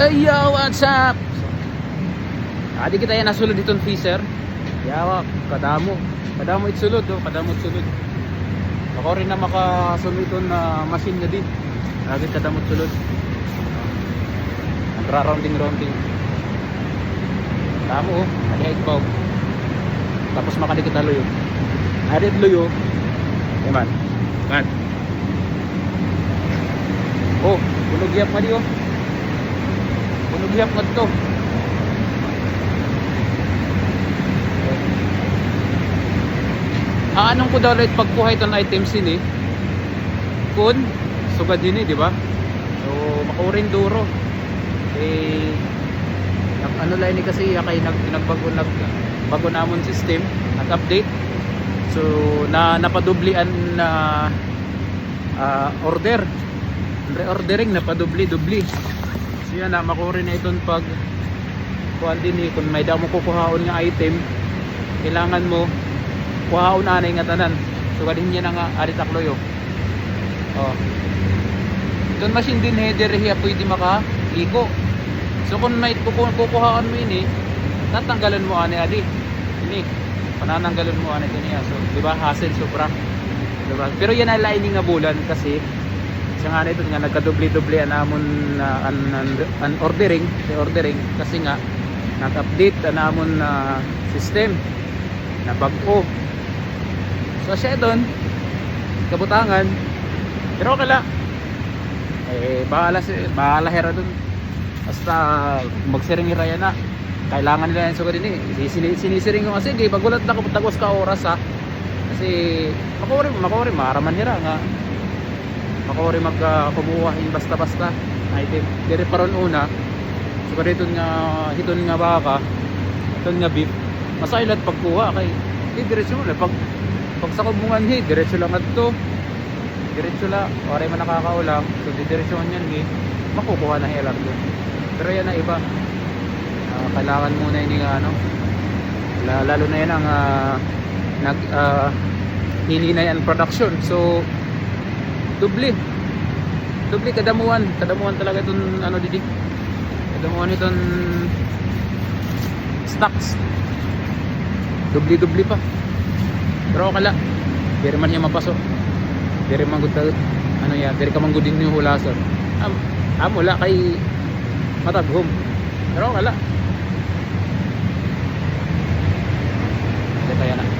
Hey yo, what's up? Adi kita yan nasulod itong freezer. Yawa, kadamo. Kadamo itsulod, oh. kadamo itsulod. Ako rin na makasulod itong na machine niya din. Lagi kadamo itsulod. Nagra-rounding-rounding. Damo oh, pa oh. Tapos makadikit na luyo. Adit luyo. Eh man. Oh, bunog yap nga di oh. Bunog yap nga to. Ah, anong ko daw ulit pagkuha itong items ini? Kun, sugad din eh, di ba? So, makuring duro. Eh, ano lang ini kasi kay nag nagbago nag bago namon system at update. So, na napadublian na ah, order. Reordering napadubli-dubli. So yan na makurin na itong pag kuhan din eh, kung may daw mo kukuhaon nga item, kailangan mo kuhaon anay nga tanan. So kadin niya na nga ari takloyo. Oh. Doon machine din header hiya pwede makaliko. So kung may kuku- kukuhaan mo ini, tatanggalan mo ani adi. Ini panananggalan mo ani kaniya. So di ba hassle sobra. Di ba? Pero yan ang lining nga bulan kasi siya nga na ito nga nagkadubli-dubli ang namon na an, an, an ordering, ordering kasi nga nag-update ang namon na system na bag-o. So siya doon, kabutangan. Pero kala, eh, bahala, si, bahala hera doon. Basta magsiring raya na. Kailangan nila yung sugat din eh. Sin- Sinisiring ko kasi, di, bagulat na kapatagos ka oras ha. Kasi, makuri, makuri, maraman hira nga. Makuri magkumuha uh, basta-basta. Item. Dire paron una. Sugat dito nga, hiton nga baka. Hiton nga beef. Masailat pagkuha kay, di diretso mo na. Pag, pag sa kubungan hi, diretso lang at to. Diretso lang. Oray man nakakaulang. So, di diretso yan hi. Makukuha na hilar doon. Pero yan na iba. Ah, kailangan muna yung ano. la- Lalo na yan ang ah, nag uh, hininay ang production. So, dubli. Dubli kadamuan. Kadamuan talaga itong ano didi. Kadamuan itong stocks. Dubli-dubli pa. Pero kala. Diri man niya mapasok. Diri man gud ano ya, diri ka man gud din yung hulason. Am, am wala kay mataghom. Pero kala. Yan na.